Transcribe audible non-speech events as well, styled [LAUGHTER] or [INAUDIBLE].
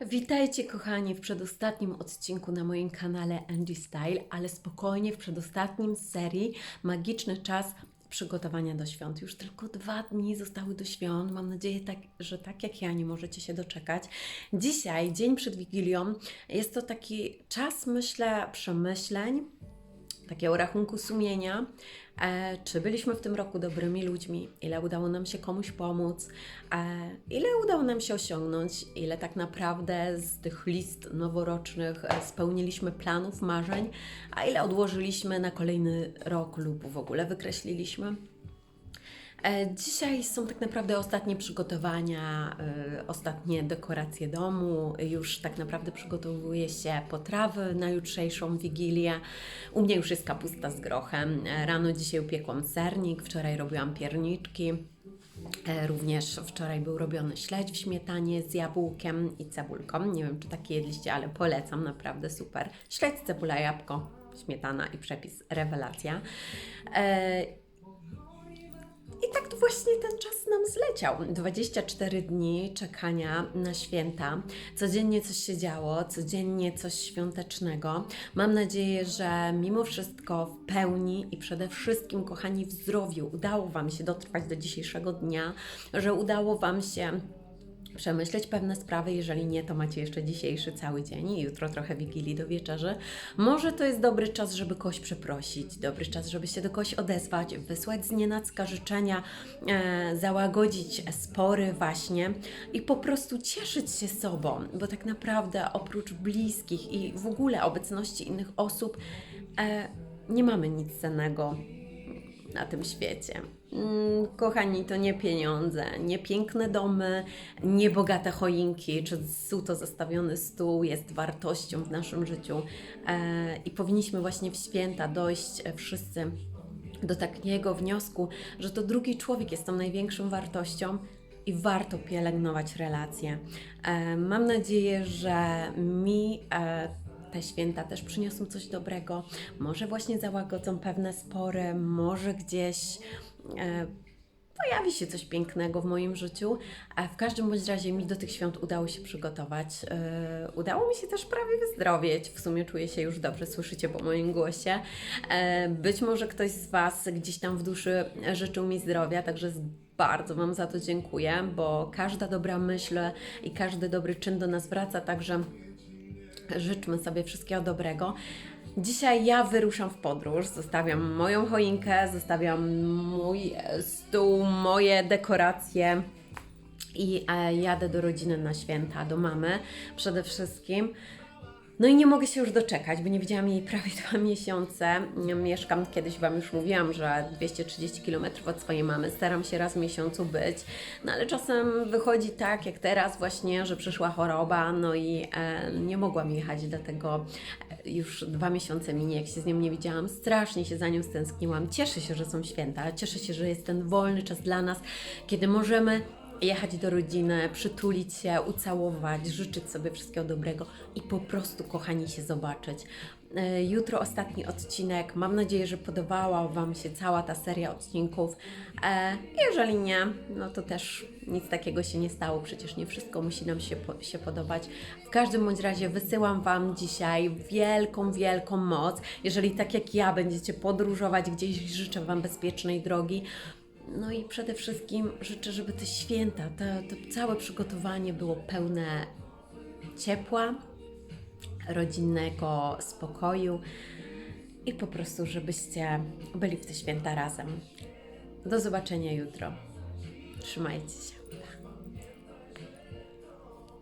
Witajcie kochani w przedostatnim odcinku na moim kanale Angie Style, ale spokojnie w przedostatnim serii Magiczny czas przygotowania do świąt. Już tylko dwa dni zostały do świąt. Mam nadzieję, tak, że tak jak ja nie możecie się doczekać. Dzisiaj, dzień przed Wigilią, jest to taki czas, myślę, przemyśleń, takiego rachunku sumienia, e, czy byliśmy w tym roku dobrymi ludźmi, ile udało nam się komuś pomóc, e, ile udało nam się osiągnąć, ile tak naprawdę z tych list noworocznych e, spełniliśmy planów, marzeń, a ile odłożyliśmy na kolejny rok lub w ogóle wykreśliliśmy. E, Dzisiaj są tak naprawdę ostatnie przygotowania, e, ostatnie dekoracje domu. Już tak naprawdę przygotowuje się potrawy na jutrzejszą wigilię. U mnie już jest kapusta z grochem. E, Rano dzisiaj upiekłam sernik, wczoraj robiłam pierniczki. Również wczoraj był robiony śledź w śmietanie z jabłkiem i cebulką. Nie wiem, czy takie jedliście, ale polecam, naprawdę super. Śledź, cebula, jabłko, śmietana i przepis rewelacja. To właśnie ten czas nam zleciał. 24 dni czekania na święta. Codziennie coś się działo, codziennie coś świątecznego. Mam nadzieję, że mimo wszystko w pełni i przede wszystkim, kochani, w zdrowiu udało Wam się dotrwać do dzisiejszego dnia, że udało Wam się przemyśleć pewne sprawy. Jeżeli nie, to macie jeszcze dzisiejszy cały dzień i jutro trochę wigilii do wieczerzy. Może to jest dobry czas, żeby kogoś przeprosić, dobry czas, żeby się do kogoś odezwać, wysłać z nienacka życzenia, e, załagodzić spory właśnie i po prostu cieszyć się sobą, bo tak naprawdę oprócz bliskich i w ogóle obecności innych osób e, nie mamy nic cennego na tym świecie. Mm, Kochani, to nie pieniądze, nie piękne domy, nie bogate choinki, czy suto zastawiony stół jest wartością w naszym życiu. E, I powinniśmy właśnie w święta dojść e, wszyscy do takiego wniosku, że to drugi człowiek jest tą największą wartością i warto pielęgnować relacje. E, Mam nadzieję, że mi te święta też przyniosą coś dobrego. Może właśnie załagodzą pewne spory, może gdzieś pojawi się coś pięknego w moim życiu. A w każdym bądź razie mi do tych świąt udało się przygotować. E, udało mi się też prawie wyzdrowieć. W sumie czuję się już dobrze, słyszycie po moim głosie. E, być może ktoś z Was gdzieś tam w duszy życzył mi zdrowia, także bardzo Wam za to dziękuję, bo każda dobra myśl i każdy dobry czyn do nas wraca, także życzmy sobie wszystkiego dobrego. Dzisiaj ja wyruszam w podróż, zostawiam moją choinkę, zostawiam mój e, stół, moje dekoracje i e, jadę do rodziny na święta, do mamy przede wszystkim. No i nie mogę się już doczekać, bo nie widziałam jej prawie [LAUGHS] dwa miesiące. Mieszkam, kiedyś Wam już mówiłam, że 230 km od swojej mamy. Staram się raz w miesiącu być, no ale czasem wychodzi tak, jak teraz właśnie, że przyszła choroba, no i e, nie mogłam jechać, dlatego e, już dwa miesiące minie, jak się z nią nie widziałam. Strasznie się za nią stęskniłam. Cieszę się, że są święta, cieszę się, że jest ten wolny czas dla nas, kiedy możemy jechać do rodziny, przytulić się, ucałować, życzyć sobie wszystkiego dobrego i po prostu, kochani, się zobaczyć. E, Jutro ostatni odcinek. Mam nadzieję, że podobała Wam się cała ta seria odcinków. E, Jeżeli nie, no to też nic takiego się nie stało. Przecież nie wszystko musi nam się, się podobać. W każdym bądź razie wysyłam Wam dzisiaj wielką, wielką moc. Jeżeli tak jak ja będziecie podróżować gdzieś, życzę Wam bezpiecznej drogi. No i przede wszystkim życzę, żeby te święta, to, to całe przygotowanie było pełne ciepła, rodzinnego spokoju i po prostu, żebyście byli w te święta razem. Do zobaczenia jutro. Trzymajcie się.